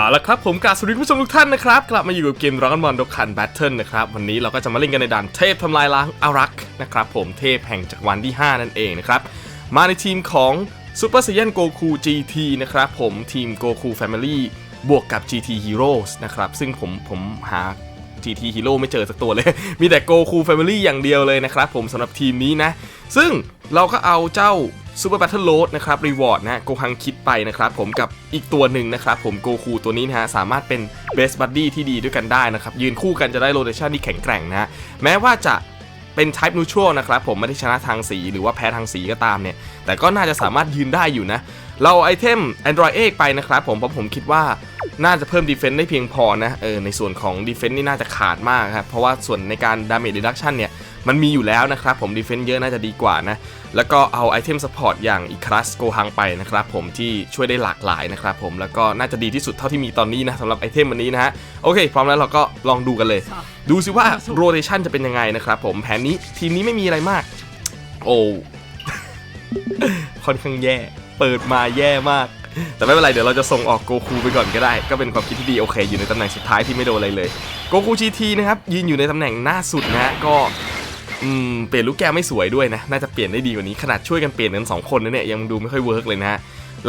เอาละครับผมกาบสวัสดีผู้ชมทุกท่านนะครับกลับมาอยู่กับเกม Dragon Ball Dokkan Battle นะครับวันนี้เราก็จะมาเล่นกันในด่านเทพทำลายล้างอารักษ์นะครับผมเทพแห่งจักรวาลที่ 5 นั่นเองนะครับมาในทีมของ Super Saiyan Goku GT นะครับผมทีม Goku Family บวกกับ GT Heroes นะครับซึ่งผมผมหา GT Hero ไม่เจอสักตัวเลย มีแต่ Goku Family อย่างเดียวเลยนะครับผมสำหรับทีมนี้นะ ซึ่งเราก็เอาเจ้า Super Battle Load นะครับ Reward นะโกฮังคิดไปนะครับผมกับอีกตัวหนึ่งนะครับผมโกคูตัวนี้นะฮะสามารถเป็น Best Buddy ที่ดีด้วยกันได้นะครับ ยืนคู่กันจะได้ Rotation ที่แข็งแกร่งนะฮะแม้ว่าจะเป็น Type Neutral นะครับผมไม่ได้ชนะทางสีหรือว่าแพ้ทางสีก็ตามเนี่ย แต่ก็น่าจะสามารถยืนได้อยู่นะ เราไอเทม Android 8ไปนะครับผมเพราะผมคิดว่าน่าจะเพิ่ม Defense ได้เพียงพอนะเออในส่วนของ Defense นี่น่าจะขาดมากครับเพราะว่าส่วนในการ Damage Reduction เนี่ย มันมีอยู่แล้วนะครับผม Defense เยอะน่าจะดีกว่านะ แล้วก็เอาไอเทม Support อย่างอีคลัสโกฮังไปนะครับผมที่ช่วยได้หลากหลายนะครับผมแล้วก็น่าจะดีที่สุดเท่าที่มีตอนนี้นะสำหรับไอเทมวันนี้นะฮะโอเค พร้อมแล้วเราก็ลองดูกันเลย ดูสิว่า Rotation จะเป็นยังไงนะครับผมแผนนี้ทีมนี้ไม่มีอะไรมาก โอ้ค่อนข้างแย่เปิดมาแย่มากแต่ไม่เป็นไรเดี๋ยวเราจะส่งออกโกคูไปก่อนก็ได้ ก็เป็นความคิดที่ดีโอเค อยู่ในตำแหน่งสุดท้ายที่ไม่โดนอะไรเลยโกคู GT นะครับยืนอยู่ในตำแหน่งหน้าสุดนะฮะก็ อืมเปลี่ยนลูกแก้วไม่สวยด้วยนะ น่าจะเปลี่ยนได้ดีกว่านี้ขนาดช่วยกันเปลี่ยนกันสองคนนะเนี่ยยังดูไม่ค่อยเวิร์กเลยนะฮะ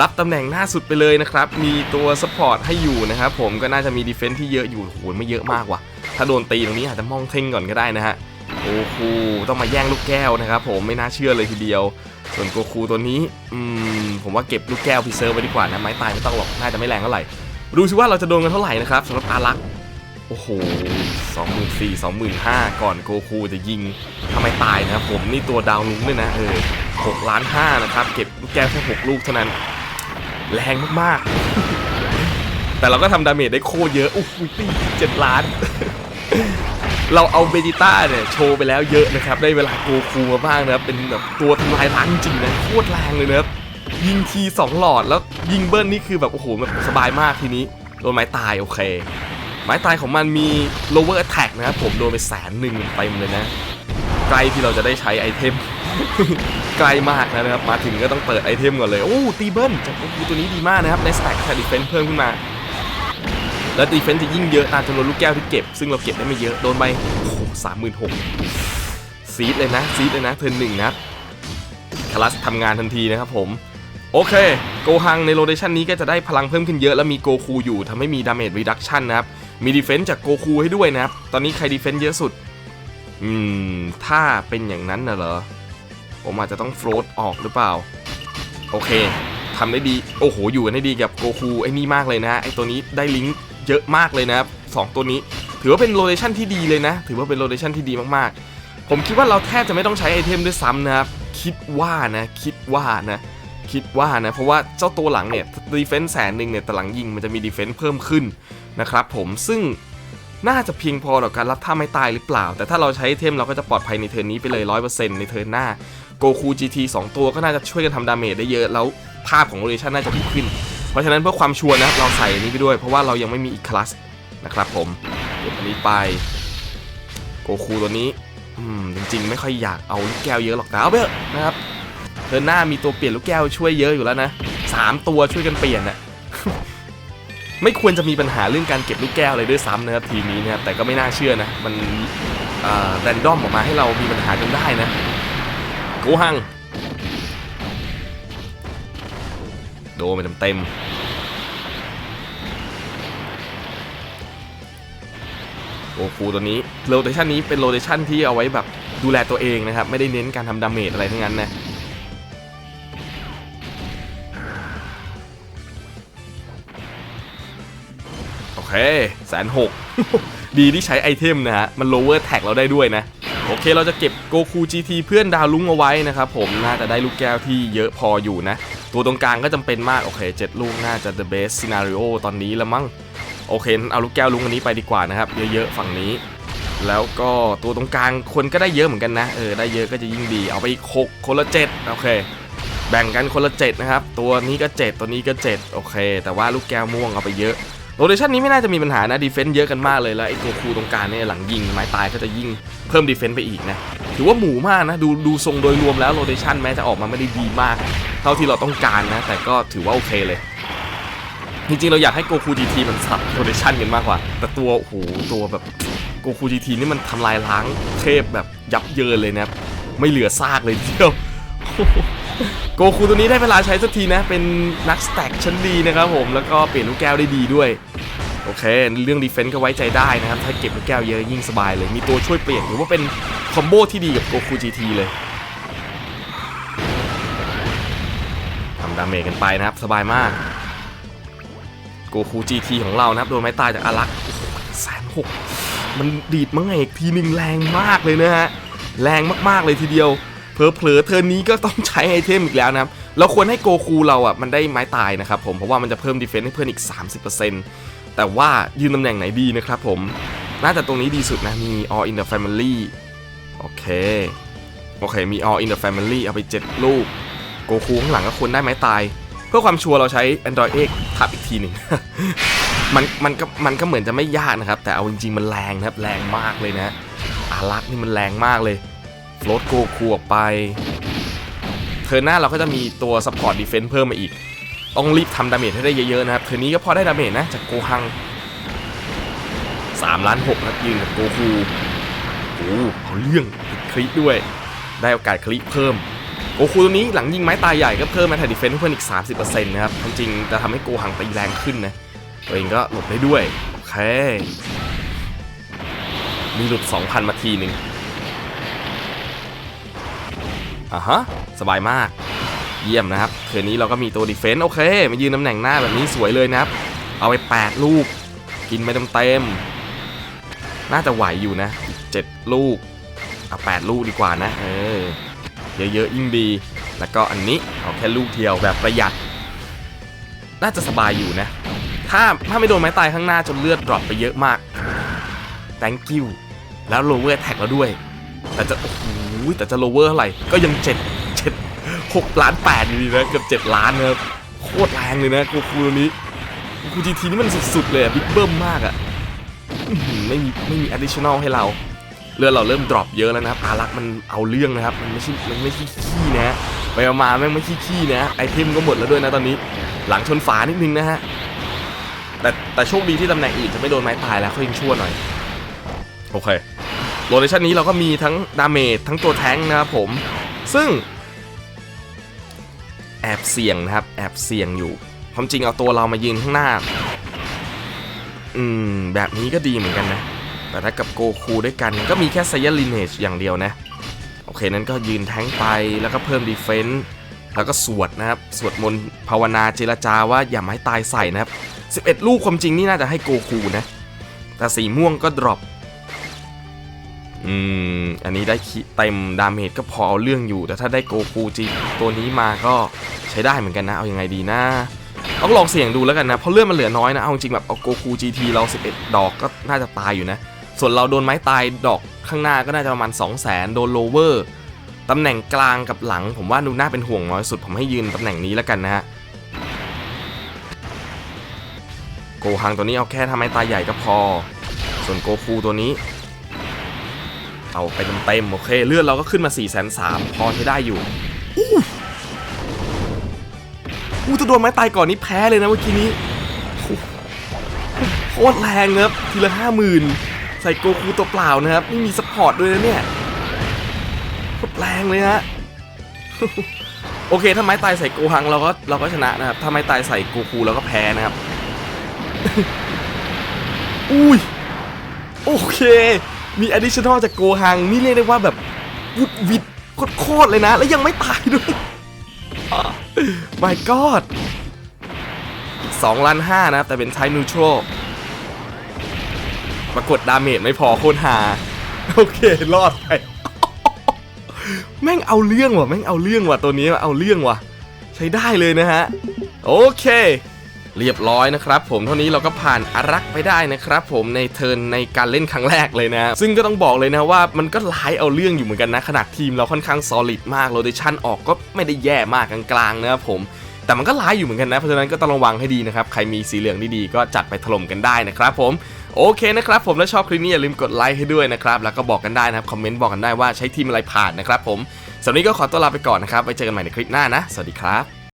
รับตำแหน่งหน้าสุดไปเลยนะครับ มีตัวซัพพอร์ตให้อยู่นะครับผมก็น่าจะมีดีเฟนส์ที่เยอะอยู่โอ้โหไม่เยอะมากว่ะ ถ้าโดนตีตรงนี้อาจจะมองเท่งก่อนก็ได้นะฮะโอ้โหต้องมาแย่งลูกแก้วนะครับผมไม่น่าเชื่อเลยทีเดียว ส่วนโกคูตัวนี้อืมผมว่าเก็บลูกแก้วพิเซอร์ไว้ดีกว่านะไม้ตายไม่ต้องหรอกน่าจะไม่แรงเท่าไหร่ดูสิว่าเราจะโดนกันเท่าไหร่นะครับสำหรับอารักษ์โอ้โห สองหมื่นสี่สองหมื่นห้าก่อนโกคูจะยิงทำไมตายนะครับผมนี่ตัวดาวลุ้งด้วยนะเออหกล้านห้านะครับ เก็บลูกแก้วแค่หกลูกเท่านั้น แรงมากๆ แต่เราก็ทำดาเมจได้โคเยอะโอ้โหเจ็ดล้าน เราเอาเบจิต้าเนี่ย โชว์ไปแล้วเยอะนะครับ ได้เวลาโกคูมาบ้างนะครับ เป็นแบบตัวทำลายล้างจริงนะโคตรแรงเลยนะครับยิงที2หลอดแล้วยิงเบิ้ลนี่คือแบบโอ้โหแบบสบายมากทีนี้โดนไม้ตายโอเค ไม้ตายของมันมี lower attack นะครับผมโดนไปแสนหนึ่งเต็มเลยนะใกล้ที่เราจะได้ใช้ไอเทมใกล้มากนะครับ มาถึงก็ต้องเปิดไอเทมก่อนเลย โอ้ตีเบิ้ลจากโอ้โหตัวนี้ดีมากนะครับได้สแต็กแคดิเฟนเพิ่มขึ้นมา แล้วดีเฟนจะยิ่งเยอะตามจำนวนลูกแก้วที่เก็บ ซึ่งเราเก็บได้ไม่เยอะโดนไปโอ้โหสามหมื่นหกซีดเลยนะซีดเลยนะเทิร์นหนึ่งนะครับคลัสทำงานทันทีนะครับผมโอเค โกฮังในโรเดชันนี้ก็จะได้พลังเพิ่มขึ้นเยอะ แล้วมีโกคูอยู่ทำให้มีดาเมจรีดักชันนะครับ มีดีเฟนซ์จากโกคูให้ด้วยนะครับ ตอนนี้ใครดีเฟนซ์เยอะสุด อืม ถ้าเป็นอย่างนั้นนะเหรอ ผมอาจจะต้องโฟลตออกหรือเปล่า โอเคทำได้ดี โอ้โห อยู่กันได้ดีกับโกคูไอ้นี่มากเลยนะไอ้ตัวนี้ได้ลิงก์เยอะมากเลยนะครับสองตัวนี้ ถือว่าเป็นโรเ t ชันที่ดีเลยนะ ถือว่าเป็นโรเ t ชันที่ดีมากๆ ผมคิดว่าเราแทบจะไม่ต้องใช้ไอเทมด้วยซ้ำนะครับ คิดว่านะ คิดว่านะ คิดว่านะ เพราะว่าเจ้าตัวหลังเนี่ยดีเฟนส์แสนหนึ่งเนี่ยแต่หลังยิงมันจะมีดีเฟนส์เพิ่มขึ้นนะครับผมซึ่งน่าจะเพียงพอต่อการรับท่าไม่ตายหรือเปล่า แต่ถ้าเราใช้ไอเทมเราก็จะปลอดภัยในเทิร์นนี้ไปเลย 100%ในเทิร์นหน้าโกคู GT 2 ตัวก็น่าจะช่วยกันทำดาเมจได้เยอะ แล้วภาพของโรเ t ชันน่าจะดีขึ้น เพราะฉะนั้นเพื่อความชัวร์นะเราใส่อันนี้ไปด้วย เพราะว่าเรายังไม่มีอีกคลาสนะครับผมเก็บอันนี้ไปโกคูตัวนี้ อืม จริงๆ ไม่ค่อยอยากเอาลูกแก้วเยอะหรอกแต่เอาไปเถอะนะครับ เทิร์นหน้ามีตัวเปลี่ยนลูกแก้วช่วยเยอะอยู่แล้วนะสามตัวช่วยกันเปลี่ยนอะไม่ควรจะมีปัญหาเรื่องการเก็บลูกแก้วเลยด้วยซ้ำนะครับทีมนี้นะครับแต่ก็ไม่น่าเชื่อนะ มันแรนดอมออกมาให้เรามีปัญหาจนได้นะโกหัง โดนไปเต็มโอ้คูตัวนี้โรเ t ชันนี้เป็นโรเ t ชันที่เอาไว้แบบดูแลตัวเองนะครับ ไม่ได้เน้นการทำดาเมจอะไรทั้งนั้นนะ เคแสนหกดีที่ใช้ไอเทมนะฮะ มัน lower tag เราได้ด้วยนะ โอเคเราจะเก็บโกคู GT เพื่อนดาวลุ้งเอาไว้นะครับผมน่าจะได้ลูกแก้วที่เยอะพออยู่นะ ตัวตรงกลางก็จำเป็นมาก โอเค 7 ลูกน่าจะ the best scenario ตอนนี้ละมั้งโอเค เอาลูกแก้วลุงอันนี้ไปดีกว่านะครับ เยอะๆฝั่งนี้ แล้วก็ตัวตรงกลางคนก็ได้เยอะเหมือนกันนะ เออ ได้เยอะก็จะยิ่งดี เอาไปอีกหกคนละเจ็ดโอเค แบ่งกันคนละเจ็ดนะครับ ตัวนี้ก็ 7 ตัวนี้ก็ 7 โอเค แต่ว่าลูกแก้วม่วงเอาไปเยอะ โรเ t ชันนี้ไม่น่าจะมีปัญหานะดีเฟนต์เยอะกันมากเลยแล้วไอ้ตัวคูตรงกลางเนี่ยหลังยิงไม้ตายก็จะยิ่งเพิ่มดีเฟนต์ไปอีกนะถือว่าหมูมากนะดูดูทรงโดยรวมแล้วโรเ t ชันแม้จะออกมาไม่ได้ดีมาก เท่าที่เราต้องการนะ แต่ก็ถือว่าโอเคเลยจริงๆเราอยากให้โกคู GT มันสับโรเดชันกันมากกว่า แต่ตัวโอ้โหตัวแบบโกคู GT นี่มันทำลายล้างเทพแบบยับเยินเลยนะไม่เหลือซากเลยทีเดียวโกคูตัวนี้ได้เวลาใช้สักทีนะ เป็นนักสแต็กชั้นดีนะครับผม แล้วก็เปลี่ยนลูกแก้วได้ดีด้วย โอเค เรื่องดีเฟนต์ก็ไว้ใจได้นะครับ ถ้าเก็บลูกแก้วเยอะยิ่งสบายเลย มีตัวช่วยเปลี่ยนถือว่าเป็นคอมโบที่ดีกับโกคู GT เลยทำดาเมจกันไปนะครับ สบายมากโกคู GT ของเรานะครับ โดนไม้ตายจากอารักแสนหกมันดีดมังเอกทีหนึ่งแรงมากเลยนะฮะ แรงมากๆเลยทีเดียวเผลอๆเทอร์นี้ก็ต้องใช้ไอเทมอีกแล้วนะครับ เราควรให้โกคูเราอะมันได้ไม้ตายนะครับผม เพราะว่ามันจะเพิ่มดีเฟนซ์ให้เพื่อนอีก 30% แต่ว่ายืนตำแหน่งไหนดีนะครับผม น่าจะตรงนี้ดีสุดนะมี all in the family โอเค โอเคมี all in the family เอาไป 7 ลูก โกคูข้างหลังก็ควรได้ไม้ตาย เพื่อความชัวร์เราใช้ Android X ทับอีกทีหนึ่งมันมันก็มันก็เหมือนจะไม่ยากนะครับ แต่เอาจริง ๆ มันแรงนะครับ แรงมากเลยนะอารักนี่มันแรงมากเลยโฟลตโกคูออกไปเทอร์นหน้าเราก็จะมีตัวซัพพอร์ตดีเฟน s ์เพิ่มมาอีก ต้องรีบทำดาเมจให้ได้เยอะๆนะครับเทอนนี้ก็พอได้ดาเมจนะจากโกฮัง3ล้าน6นะยืนกับโกคูโอ้โหเอาเรื่องคลิด้วย ได้โอกาสคลิเพิ่มโกคูตัวนี้หลังยิงไม้ตายใหญ่ก็เพิ่มมาแทนดีเฟน s ์เพิ่มอีก 30%นะครับจริงจะทำให้โกฮังตีแรงขึ้นนะตัวเองก็หลบได้ด้วยโอเคมีหลุด 2,000 มาทีหนึ่งอะฮะ สบายมาก เยี่ยมนะครับเทือนี้เราก็มีตัวดีเฟนต์โอเค มายืนตำแหน่งหน้าแบบนี้สวยเลยนะครับ เอาไป 8 ลูก กินไปเต็มๆน่าจะไหวอยู่นะ 7 ลูกเอา8ลูกดีกว่านะเออเยอะๆยิ่งดี แล้วก็อันนี้เอาแค่ลูกเดียวแบบประหยัด น่าจะสบายอยู่นะ ถ้าถ้าไม่โดนไม้ตายข้างหน้าจนเลือดดรอปไปเยอะมาก thank you แล้ว lower attack แล้วด้วย แต่จะโอ้โหแต่จะ lower เท่าไหร่ก็ยัง7 7 6ล้าน8อยู่ดีนะเกือบ7ล้านนะครับโคตรแรงเลยนะโกคูตัวนี้โกคูจีทีนี่มันสุดๆเลยอะบิ๊กเบิ้มมากอะไม่มีไม่มี additional ให้เราเลือดเราเริ่มดรอปเยอะแล้วนะครับอารักมันเอาเรื่องนะครับ มันไม่ใช่มันไม่ใช่ขี้นะไปมาแม่งไม่ขี้ขี้นะไอเทมก็หมดแล้วด้วยนะตอนนี้ หลังชนฝานิดนึงนะฮะแต่แต่โชคดีที่ตำแหน่งอื่นจะไม่โดนไม้ตายแล้วเขายังชั่วหน่อยโอเคโรเทชันนี้เราก็มีทั้งดาเมจทั้งตัวแท้งนะครับผม ซึ่ง แอบเสี่ยงนะครับ แอบเสี่ยงอยู่ความจริงเอาตัวเรามายืนข้างหน้า อืม แบบนี้ก็ดีเหมือนกันนะ แต่ถ้ากับโกคูด้วยกันก็มีแค่ไซย a ลินเนจอย่างเดียวนะ โอเค นั้นก็ยืนแท้งไปแล้วก็เพิ่มดีเฟนต์แล้วก็สวดนะครับ สวดมนต์ภาวนาเจรจาว่าอย่าไม้ตายใส่นะครับ 11 ลูกความจริงนี่น่าจะให้โกคูนะ แต่สีม่วงก็ดรอป อืม อันนี้ได้คิเต็มดาเมจก็พอเอาเรื่องอยู่ แต่ถ้าได้โกคูจีตัวนี้มาก็ใช้ได้เหมือนกันนะ เอาอยัางไงดีนะต้องลองเสี่ยงดูแล้วกันนะ เพราะเลือดมันเหลือน้อยนะ เอาจริงแบบเอาโกคู GT เรา 11 ดอกก็น่าจะตายอยู่นะ ส่วนเราโดนไม้ตายดอกข้างหน้าก็น่าจะประมาณ 2 0 0 0 0 0 โดนโลเวอร์ ตำแหน่งกลางกับหลัง ผมว่าดูน่าเป็นห่วงน้อยสุด ผมให้ยืนตำแหน่งนี้แล้วกันนะฮะ โกฮังตัวนี้เอาแค่ทำไม้ตายใหญ่ก็พอ ส่วนโกคูตัวนี้ เอาไปเต็มๆโอเค เลือดเราก็ขึ้นมา4 3 0 0 0พอใช้ได้อยู่อู้อู้ถ้าโดนไม้ตายก่อนนี้แพ้เลยนะเมื่อกี้นี้โอ้โหโคตรแรงนะครับทีละห้าหมื่นใส่โกคูตัวเปล่านะครับไม่มีสปอร์ตด้วยนะเนี่ยโคตรแรงเลยฮะโอเค ถ้าไม้ตายใส่โกฮังเราก็เราก็ชนะนะครับ ถ้าไม้ตายใส่โกคูเราก็แพ้นะครับ อุ้ย โอเค มี additional จากโกฮังนี่เรียกได้ว่าแบบวุดวิดโคตรเลยนะ แล้วยังไม่ตายด้วย my god 2ล้าน5นะครับ แต่เป็นใช้ neutral ปรากฏดาเมจไม่พอโคตรหา โอเค รอดไป แม่งเอาเรื่องว่ะ แม่งเอาเรื่องว่ะ ตัวนี้เอาเรื่องว่ะ ใช้ได้เลยนะฮะ โอเค เรียบร้อยนะครับผมเท่านี้เราก็ผ่านอารักไปได้นะครับผมในเทิร์นในการเล่นครั้งแรกเลยนะ ซึ่งก็ต้องบอกเลยนะว่ามันก็หลายเอาเรื่องอยู่เหมือนกันนะ ขนาดทีมเราค่อนข้างซอลิดมากโรเดชันออกก็ไม่ได้แย่มากกลางๆนะครับผมแต่มันก็ร้ายอยู่เหมือนกันนะ เพราะฉะนั้นก็ต้องระวังให้ดีนะครับ ใครมีสีเหลืองดีๆก็จัดไปถล่มกันได้นะครับผม โอเคนะครับผม และชอบคลิปนี้อย่าลืมกดไลค์ให้ด้วยนะครับ แล้วก็บอกกันได้นะครับ คอมเมนต์บอกกันได้ว่าใช้ทีมอะไรผ่านนะครับผมสำหรับวันนี้ก็ขอตัวลาไปก่อนนะครับ ไว้เจอกันใหม่ในคลิปหน้านะ สวัสดีครับ